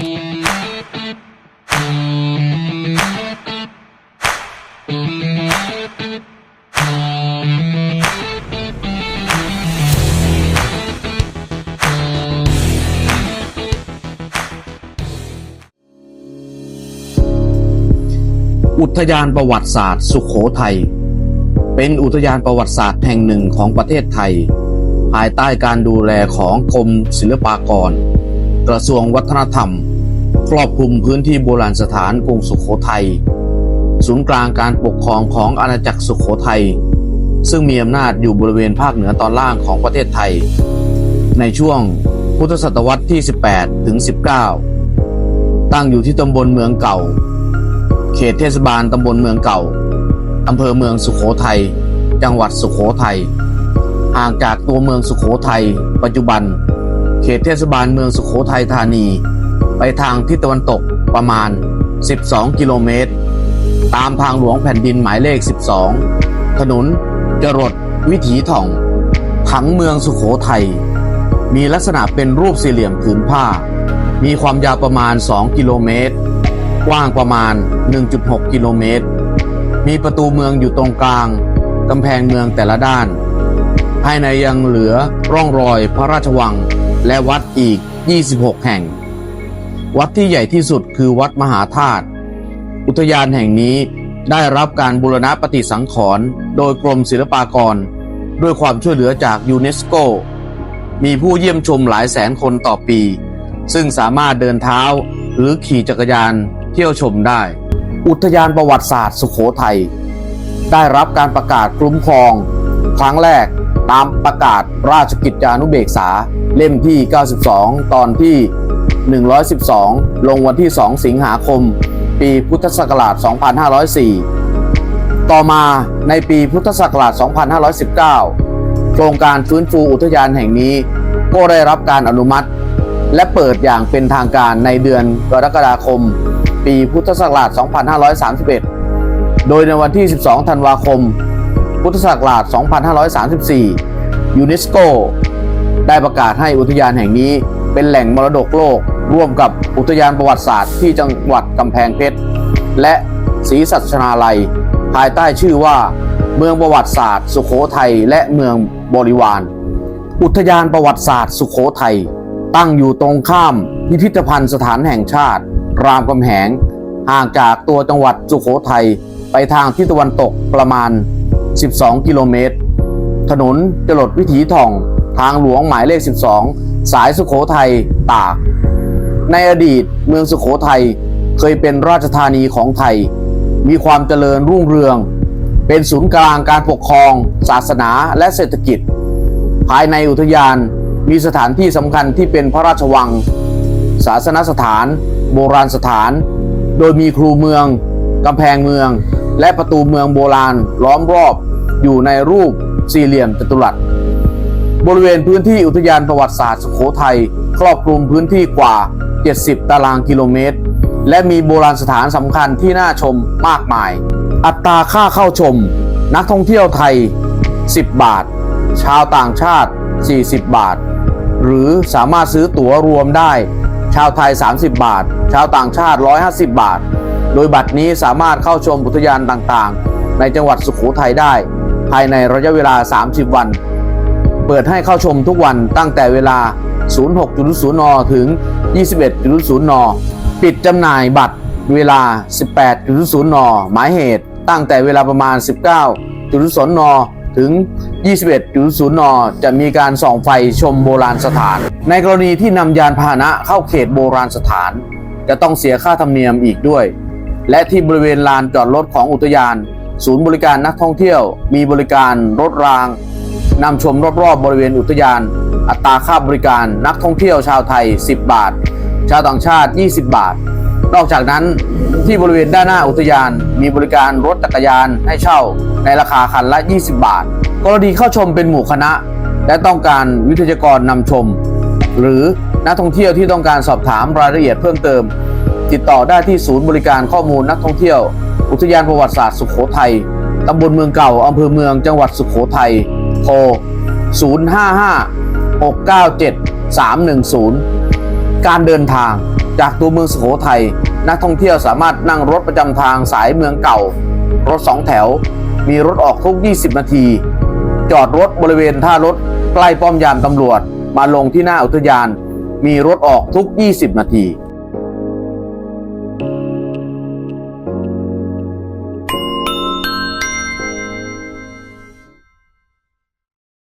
อุทยานประวัติศาสตร์ สุขโขทัย เป็นอุทยานประวัติศาสตร์แห่งหนึ่งของประเทศไทย ภายใต้การดูแลของกรมศิลปากร กระทรวงวัฒนธรรม ครอบคลุมพื้นที่โบราณสถานกรุงสุขโขทัย ศูนย์กลางการปกครองของอาณาจักรสุขโขทัย ซึ่งมีอำนาจอยู่บริเวณภาคเหนือตอนล่างของประเทศไทย ในช่วงพุทธศตวรรษที่ 18 ถึง 19 ตั้งอยู่ที่ตำบลเมืองเก่า เขตเทศบาลตำบลเมืองเก่าอำเภอเมืองสุขโขทัย จังหวัดสุขโขทัย ห่างจากตัวเมืองสุขโขทัย ปัจจุบัน เขตเทศบาลเมืองสุขโขทัยธานี ไปทางทิศตะวันตกประมาณ 12 กิโลเมตร ตามทางหลวงแผ่นดินหมายเลข 12 ถนนจรดวิถีถ่อง ผังเมืองสุขโขทัย มีลักษณะเป็นรูปสี่เหลี่ยมผืนผ้า มีความยาวประมาณ 2 กิโลเมตร กว้างประมาณ 1.6 กิโลเมตร มีประตูเมืองอยู่ตรงกลาง กำแพงเมืองแต่ละด้าน ภายในยังเหลือร่องรอยพระราชวัง และวัดอีก 26 แห่ง วัดที่ใหญ่ที่สุดคือวัดมหาธาตุ อุทยานแห่งนี้ได้รับการบูรณะปฏิสังขรณ์โดยกรมศิลปากร ด้วยความช่วยเหลือจากยูเนสโก มีผู้เยี่ยมชมหลายแสนคนต่อปี ซึ่งสามารถเดินเท้าหรือขี่จักรยานเที่ยวชมได้ อุทยานประวัติศาสตร์สุขโขทัยได้รับการประกาศคุ้มครอง ครั้งแรก ตามประกาศราชกิจจานุเบกษาเล่มที่ 92 ตอนที่ 112 ลงวันที่ 2 สิงหาคม ปีพุทธศักราช 2504 ต่อมาในปีพุทธศักราช 2519 โครงการฟื้นฟูอุทยานแห่งนี้ก็ได้รับการอนุมัติ และเปิดอย่างเป็นทางการในเดือนกรกฎาคม ปีพุทธศักราช 2531 โดยในวันที่ 12 ธันวาคม พุทธศักราช 2534 ยูเนสโกได้ประกาศให้อุทยานแห่งนี้เป็นแหล่งมรดกโลก ร่วมกับอุทยานประวัติศาสตร์ที่จังหวัดกำแพงเพชร และศรีสัชนาลัย ภายใต้ชื่อว่า เมืองประวัติศาสตร์ สุขโขทัยและเมืองบริวาร อุทยานประวัติศาสตร์ สุขโขทัยตั้งอยู่ตรงข้ามพิพิธภัณฑ์สถานแห่งชาติ รามคำแหง ห่างจากตัวจังหวัดสุขโขทัย ไปทางทิศตะวันตกประมาณ 12 กิโลเมตร ถนนจรดวิถีทอง ทางหลวงหมายเลข 12 สายสุขโขทัยตาก ในอดีตเมืองสุขโขทัยเคยเป็นราชธานีของไทย มีความเจริญรุ่งเรือง เป็นศูนย์กลางการปกครอง ศาสนาและเศรษฐกิจ ภายในอุทยานมีสถานที่สำคัญที่เป็นพระราชวัง ศาสนสถาน โบราณสถาน โดยมีครูเมืองกำแพงเมือง และประตูเมืองโบราณล้อมรอบอยู่ในรูปสี่เหลี่ยมจัตุรัส บริเวณพื้นที่อุทยานประวัติศาสตร์สุโขทัยครอบคลุมพื้นที่กว่า 70 ตารางกิโลเมตร และมีโบราณสถานสำคัญที่น่าชมมากมาย อัตราค่าเข้าชม นักท่องเที่ยวไทย 10 บาท ชาวต่างชาติ 40 บาท หรือสามารถซื้อตั๋วรวมได้ ชาวไทย 30 บาท ชาวต่างชาติ 150 บาท โดยบัตรนี้สามารถเข้าชมอุทยานต่างๆ ในจังหวัดสุขโขทัยได้ ภายในระยะเวลา 30 วัน เปิดให้เข้าชมทุกวันตั้งแต่เวลา 06.00นถึง 21.00น ปิดจำหน่ายบัตรเวลา 18.00น หมายเหตุตั้งแต่เวลาประมาณ 19.00นถึง 21.00น จะมีการส่องไฟชมโบราณสถาน ในกรณีที่นำยานพาหนะเข้าเขตโบราณสถาน จะต้องเสียค่าธรรมเนียมอีกด้วย และที่บริเวณลานจอดรถของอุทยาน ศูนย์บริการนักท่องเที่ยว มีบริการรถรางนำชมรอบๆบริเวณอุทยาน อัตราค่าบริการนักท่องเที่ยวชาวไทย 10 บาท ชาวต่างชาติ 20 บาท นอกจากนั้นที่บริเวณด้านหน้าอุทยาน มีบริการรถจักรยานให้เช่า ในราคาคันละ 20 บาท กรณีเข้าชมเป็นหมู่คณะ และต้องการวิทยากรนำชม หรือนักท่องเที่ยวที่ต้องการสอบถามรายละเอียดเพิ่มเติม ติดต่อได้ที่ศูนย์บริการข้อมูลนักท่องเที่ยว อุทยานประวัติศาสตร์สุขโขทัยตำบลเมืองเก่าอำเภอเมืองจังหวัดสุขโขทัยโทร 055 697 310 การเดินทางจากตัวเมืองสุโขทัยนักท่องเที่ยวสามารถนั่งรถประจำทางสายเมืองเก่า รถสองแถว มีรถออกทุก 20 นาที จอดรถบริเวณท่ารถใกล้ป้อมยามตำรวจ มาลงที่หน้าอุทยาน มีรถออกทุก 20 นาที